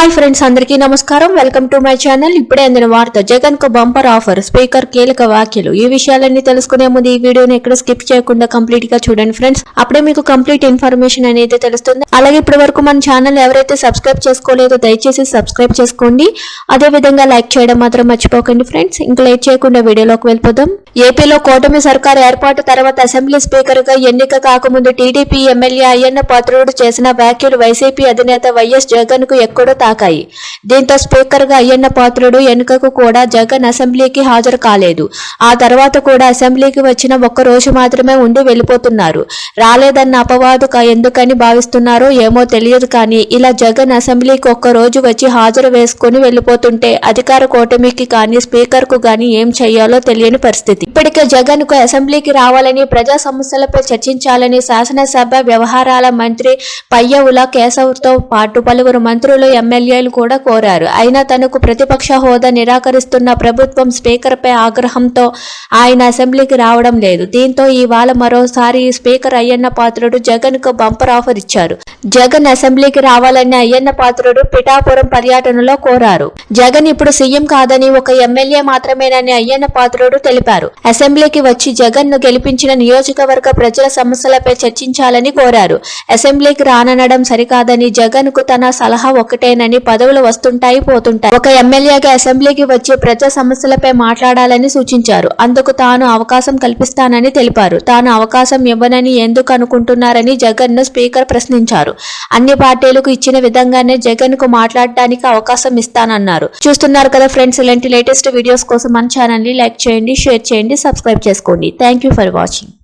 Hi friends అందరికీ నమస్కారం. Welcome to my channel ఇప్పుడే అందిన వార్త జగన్కు బంపర్ ఆఫర్ స్పీకర్ కీలక వ్యాఖ్యలు. ఈ విషయాలన్నీ తెలుసుకునే ముందు ఈ వీడియోని ఎక్కడ స్కిప్ చేయకుండా కంప్లీట్గా చూడండి ఫ్రెండ్స్ అప్పుడే మీకు కంప్లీట్ ఇన్ఫర్మేషన్ అనేది తెలుస్తుంది. అలాగే ఇప్పటి వరకు మన ఛానల్ ఎవరైతే సబ్స్క్రైబ్ చేసుకోలేదో దయచేసి సబ్స్క్రైబ్ చేసుకోండి. అదే విధంగా లైక్ చేయడం మాత్రం మర్చిపోకండి ఫ్రెండ్స్ ఇంకా లేట్ చేయకుండా వీడియోలోకి వెళ్ళిపోదాం. ఏపీలో కూటమి సర్కార్ ఏర్పాటు తర్వాత అసెంబ్లీ స్పీకర్గా ఎన్నిక కాకముందు టీడీపీ ఎమ్మెల్యే అయ్యన్న పాత్రుడు చేసిన వ్యాఖ్యలు వైసీపీ అధినేత వైఎస్ జగన్కు ఎక్కడో తాకాయి. దీంతో స్పీకర్గా అయ్యన్న పాత్రుడు ఎన్నికకు కూడా జగన్ అసెంబ్లీకి హాజరు కాలేదు. ఆ తర్వాత కూడా అసెంబ్లీకి వచ్చిన ఒక్క రోజు మాత్రమే ఉండి వెళ్ళిపోతున్నారు. రాలేదన్న అపవాదు ఎందుకని భావిస్తున్నారో ఏమో తెలియదు కానీ ఇలా జగన్ అసెంబ్లీకి ఒక్క రోజు వచ్చి హాజరు వేసుకుని వెళ్ళిపోతుంటే అధికార కూటమికి కానీ స్పీకర్కు కానీ ఏం చేయాలో తెలియని పరిస్థితి. ఇప్పటికే జగన్కు అసెంబ్లీకి రావాలని ప్రజా సమస్యలపై చర్చించాలని శాసనసభ వ్యవహారాల మంత్రి పయ్యవుల కేశవ్తో పాటు పలువురు మంత్రులు ఎమ్మెల్యేలు కూడా కోరారు. అయినా తనకు ప్రతిపక్ష హోదా నిరాకరిస్తున్న ప్రభుత్వం స్పీకర్ పై ఆగ్రహంతో ఆయన అసెంబ్లీకి రావడం లేదు. దీంతో ఇవాళ మరోసారి స్పీకర్ అయ్యన్న పాత్రుడు జగన్కు బంపర్ ఆఫర్ ఇచ్చారు. జగన్ అసెంబ్లీకి రావాలని అయ్యన్న పాత్రుడు పిఠాపురం పర్యటనలో కోరారు. జగన్ ఇప్పుడు సీఎం కాదని ఒక ఎమ్మెల్యే మాత్రమేనని అయ్యన్న పాత్రుడు తెలిపారు. అసెంబ్లీకి వచ్చి జగన్ను గెలిపించిన నియోజకవర్గ ప్రజల సమస్యలపై చర్చించాలని కోరారు. అసెంబ్లీకి రాననడం సరికాదని జగన్కు తన సలహా ఒకటేనని పదవులు వస్తుంటాయి పోతుంటాయి. ఒక ఎమ్మెల్యేగా అసెంబ్లీకి వచ్చి ప్రజా సమస్యలపై మాట్లాడాలని సూచించారు. అందుకు తాను అవకాశం కల్పిస్తానని తెలిపారు. తాను అవకాశం ఇవ్వనని ఎందుకు అనుకుంటున్నారని జగన్ను స్పీకర్ ప్రశ్నించారు. అన్ని పార్టీలకు ఇచ్చిన విధంగానే జగన్కు మాట్లాడడానికి అవకాశం ఇస్తానన్నారు. చూస్తున్నారు కదా ఫ్రెండ్స్ ఇలాంటి లేటెస్ట్ వీడియోస్ కోసం మన ఛానల్ని లైక్ చేయండి షేర్ చేయండి. సబ్స్క్రైబ్ చేసుకోండి. Thank you for watching